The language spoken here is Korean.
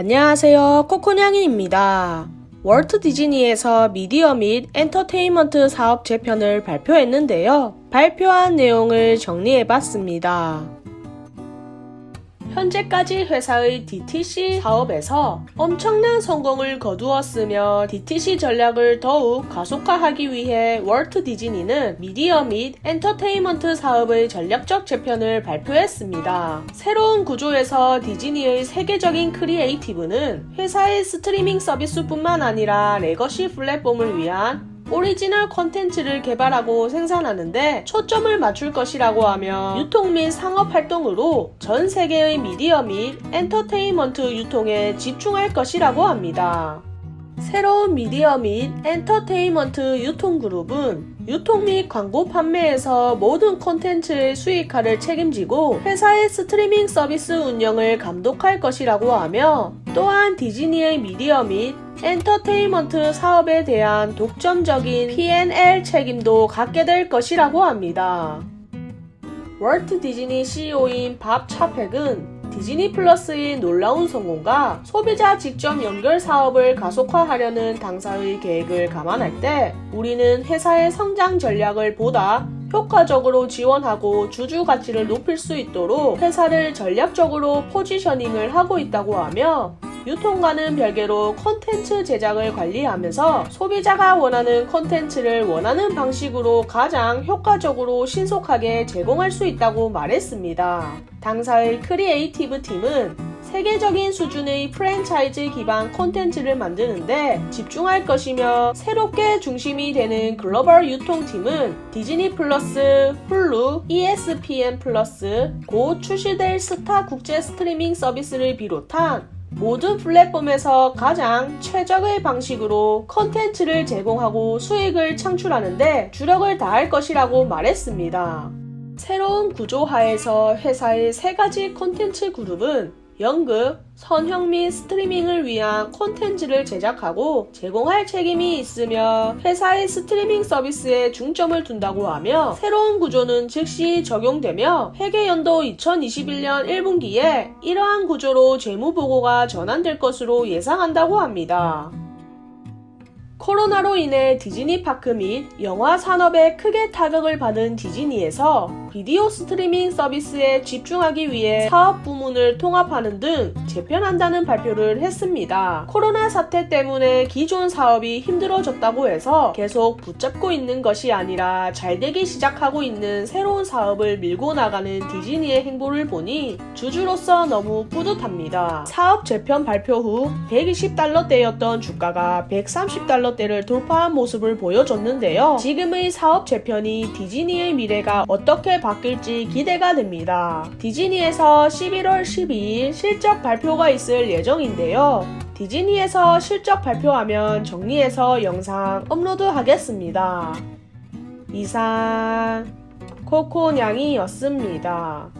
안녕하세요. 코코냥이입니다. 월트 디즈니에서 미디어 및 엔터테인먼트 사업 재편을 발표했는데요. 발표한 내용을 정리해봤습니다. 현재까지 회사의 DTC 사업에서 엄청난 성공을 거두었으며 DTC 전략을 더욱 가속화하기 위해 월트 디즈니는 미디어 및 엔터테인먼트 사업의 전략적 재편을 발표했습니다. 새로운 구조에서 디즈니의 세계적인 크리에이티브는 회사의 스트리밍 서비스뿐만 아니라 레거시 플랫폼을 위한 오리지널 콘텐츠를 개발하고 생산하는데 초점을 맞출 것이라고 하며 유통 및 상업 활동으로 전 세계의 미디어 및 엔터테인먼트 유통에 집중할 것이라고 합니다. 새로운 미디어 및 엔터테인먼트 유통 그룹은 유통 및 광고 판매에서 모든 콘텐츠의 수익화를 책임지고 회사의 스트리밍 서비스 운영을 감독할 것이라고 하며 또한 디즈니의 미디어 및 엔터테인먼트 사업에 대한 독점적인 P&L 책임도 갖게 될 것이라고 합니다. 월트 디즈니 CEO인 밥 차펙은 디즈니 플러스의 놀라운 성공과 소비자 직접 연결 사업을 가속화하려는 당사의 계획을 감안할 때 우리는 회사의 성장 전략을 보다 효과적으로 지원하고 주주 가치를 높일 수 있도록 회사를 전략적으로 포지셔닝을 하고 있다고 하며 유통과는 별개로 콘텐츠 제작을 관리하면서 소비자가 원하는 콘텐츠를 원하는 방식으로 가장 효과적으로 신속하게 제공할 수 있다고 말했습니다. 당사의 크리에이티브 팀은 세계적인 수준의 프랜차이즈 기반 콘텐츠를 만드는데 집중할 것이며 새롭게 중심이 되는 글로벌 유통팀은 디즈니 플러스, 훌루, ESPN 플러스, 곧 출시될 스타 국제 스트리밍 서비스를 비롯한 모든 플랫폼에서 가장 최적의 방식으로 컨텐츠를 제공하고 수익을 창출하는데 주력을 다할 것이라고 말했습니다. 새로운 구조 하에서 회사의 세 가지 콘텐츠 그룹은 연극, 선형 및 스트리밍을 위한 콘텐츠를 제작하고 제공할 책임이 있으며 회사의 스트리밍 서비스에 중점을 둔다고 하며 새로운 구조는 즉시 적용되며 회계연도 2021년 1분기에 이러한 구조로 재무보고가 전환될 것으로 예상한다고 합니다. 코로나로 인해 디즈니 파크 및 영화 산업에 크게 타격을 받은 디즈니에서 비디오 스트리밍 서비스에 집중하기 위해 사업 부문을 통합하는 등 재편한다는 발표를 했습니다. 코로나 사태 때문에 기존 사업이 힘들어졌다고 해서 계속 붙잡고 있는 것이 아니라 잘 되기 시작하고 있는 새로운 사업을 밀고 나가는 디즈니의 행보를 보니 주주로서 너무 뿌듯합니다. 사업 재편 발표 후 120달러대였던 주가가 130달러대를 돌파한 모습을 보여줬는데요. 지금의 사업 재편이 디즈니의 미래가 어떻게 바뀔지 기대가 됩니다. 디즈니에서 11월 12일 실적 발표 가 있을 예정인데요. 디즈니에서 실적 발표하면 정리해서 영상 업로드 하겠습니다. 이상 코코냥이였습니다.